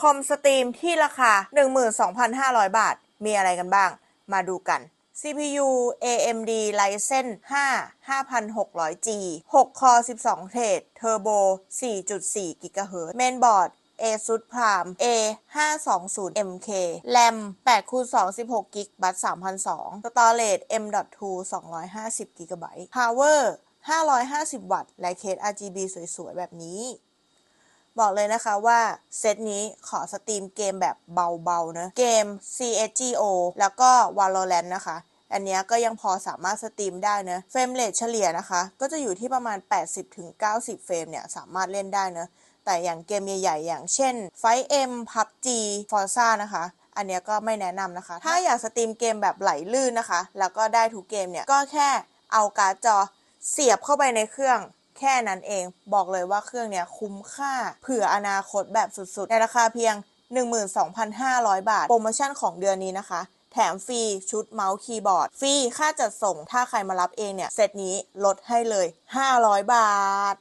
คอมสตรีมที่ราคา 12,500 บาท มีอะไรกันบ้าง มาดูกัน CPU AMD Ryzen 5 5,600G 6 คอ 12 เทรด Turbo 4.4 GHz เมนบอร์ด ASUS Prime A520MK RAM 8คูณ2 16กิกบัต3,002 Storage M.2 250 GB Power 550 วัตต์ และเคส RGB สวย ๆ แบบนี้ บอกเลยนะคะว่า เซตนี้ขอสตรีมเกมแบบเบาๆนะ เกม CSGO แล้วก็ Valorant นะคะ อันนี้ก็ยังพอสามารถสตรีมได้นะเฟรมเรทเฉลี่ยนะคะ ก็จะอยู่ที่ประมาณ 80-90 เฟรมเนี่ย สามารถเล่นได้นะ แต่อย่างเกมใหญ่ๆ อย่างเช่น 5M PUBG Forza นะคะอันนี้ก็ไม่แนะนำนะคะ ถ้าอยากสตรีมเกมแบบไหลลื่นนะคะ แล้วก็ได้ทุกเกมเนี่ย ก็แค่เอาการ์ดจอเสียบเข้าไปในเครื่อง แค่นั้นเอง บอกเลยว่าเครื่องเนี้ยคุ้มค่าเผื่ออนาคตแบบสุดๆ ในราคาเพียง 12,500 บาท โปรโมชั่นของเดือนนี้นะคะ แถมฟรีชุดเมาส์คีย์บอร์ด ฟรีค่าจัดส่งถ้าใครมารับเองเนี่ย เซตนี้ลดให้เลย 500 บาท